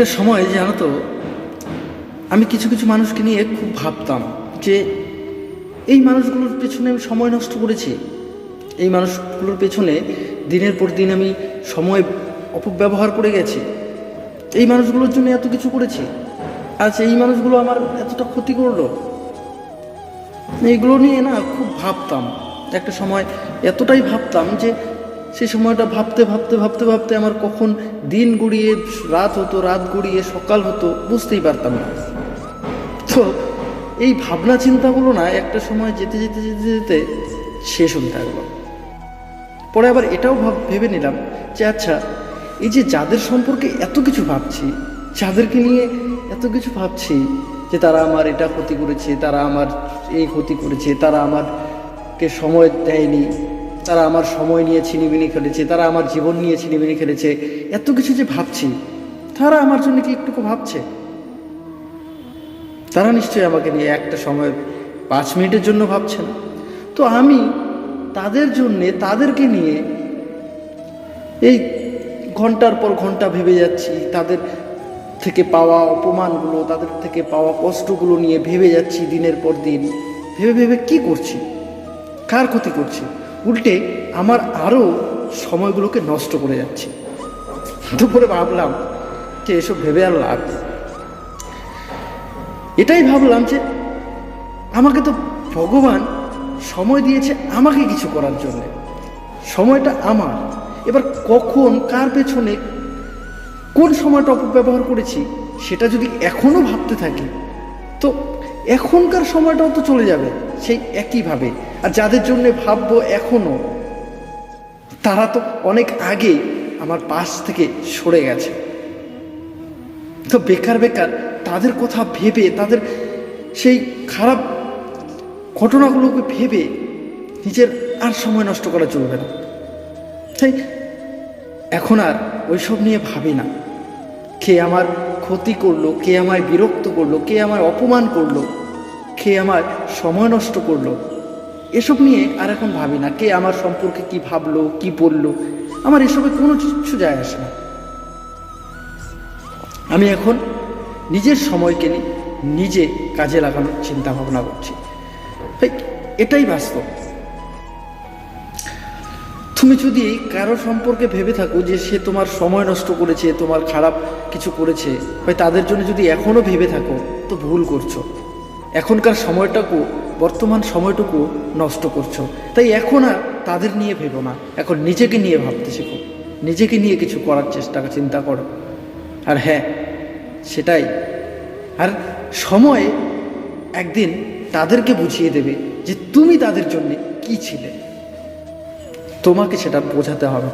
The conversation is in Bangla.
একটা সময়, জানো তো, আমি কিছু কিছু মানুষকে নিয়ে খুব ভাবতাম যে এই মানুষগুলোর পেছনে আমি সময় নষ্ট করেছি। এই মানুষগুলোর পেছনে দিনের পর দিন আমি সময় অপব্যবহার করে গেছি। এই মানুষগুলোর জন্য এত কিছু করেছি। আজ এই মানুষগুলো আমার এতটা ক্ষতি করল। এইগুলো নিয়ে না খুব ভাবতাম। একটা সময় এতটাই ভাবতাম যে সেই সময়টা ভাবতে ভাবতে ভাবতে ভাবতে আমার কখন দিন গড়িয়ে, রাত হতো, রাত গড়িয়ে, সকাল হতো, বুঝতেই পারতাম না। তো এই ভাবনা চিন্তাগুলো না একটা সময় যেতে যেতে যেতে যেতে শেষ হতে থাকল। পরে আবার এটাও ভাব, ভেবে নিলাম যে আচ্ছা এই যে যাদের সম্পর্কে এত কিছু ভাবছি, যাদেরকে নিয়ে এত কিছু ভাবছি যে তারা আমার এটা ক্ষতি করেছে, তারা আমার এই ক্ষতি করেছে, তারা আমারকে সময় দেয়নি তারা আমার সময় নিয়ে ছিনিমিনি খেলেছে, তারা আমার জীবন নিয়ে ছিনিমিনি খেলেছে, এত কিছু যে ভাবছি, তারা আমার জন্য কি একটুকু ভাবছে? তারা নিশ্চয়ই আমাকে নিয়ে একটা সময় পাঁচ মিনিটের জন্য ভাবছে না। তো আমি তাদের জন্যে, তাদেরকে নিয়ে এই ঘণ্টার পর ঘণ্টা ভেবে যাচ্ছি, তাদের থেকে পাওয়া অপমানগুলো, তাদের থেকে পাওয়া কষ্টগুলো নিয়ে ভেবে যাচ্ছি দিনের পর দিন। ভেবে ভেবে কি করছি? কার ক্ষতি করছি? উল্টে আমার আরও সময়গুলোকে নষ্ট করে যাচ্ছে। দুপুরে ভাবলাম যে এসব ভেবে আর লাভ এটাই ভাবলাম যে, আমাকে তো ভগবান সময় দিয়েছে আমাকে কিছু করার জন্য। সময়টা আমার। এবার কখন, কার পেছনে, কোন সময়টা অপব্যবহার করেছি, সেটা যদি এখনও ভাবতে থাকি, তো এখনকার সময়টাও তো চলে যাবে, সেই একইভাবে। আর যাদের জন্য ভাববো এখনও তারা তো অনেক আগেই আমার পাশ থেকে সরে গেছে। তো বেকার বেকার, তাদের কথা ভেবে, তাদের সেই খারাপ ঘটনাগুলোকে ভেবে নিজের আর সময় নষ্ট করা চলবে না। তাই এখন আর ওইসব নিয়ে ভাবি না। কে আমার ক্ষতি করল, কে আমায় বিরক্ত করল, কে আমায় অপমান করল, কে আমার সময় নষ্ট করল, এসব নিয়ে আর এখন ভাবি না, কে আমার সম্পর্কে কি ভাবলো, কি বলল, আমার এসবে কোনো কিছু যায় আসে না। আমি এখন নিজের সময়কে নিজে কাজে লাগানোর চিন্তা ভাবনা করছি এটাই বাস্তব। তুমি যদি কারও সম্পর্কে ভেবে থাকো যে সে তোমার সময় নষ্ট করেছে, তোমার খারাপ কিছু করেছে, হয় তাদের জন্য যদি এখনও ভেবে থাকো, তো ভুল করছ। এখনকার সময়টাকু, বর্তমান সময়টুকু নষ্ট করছ। তাই এখন আর তাদের নিয়ে ভেবো না। এখন নিজেকে নিয়ে ভাবতে শেখো। নিজেকে নিয়ে কিছু করার চেষ্টা, চিন্তা করো। আর হ্যাঁ সেটাই। আর সময় একদিন তাদেরকে বুঝিয়ে দেবে যে তুমি তাদের জন্যে কি ছিলে। তোমাকে সেটা বোঝাতে হবে।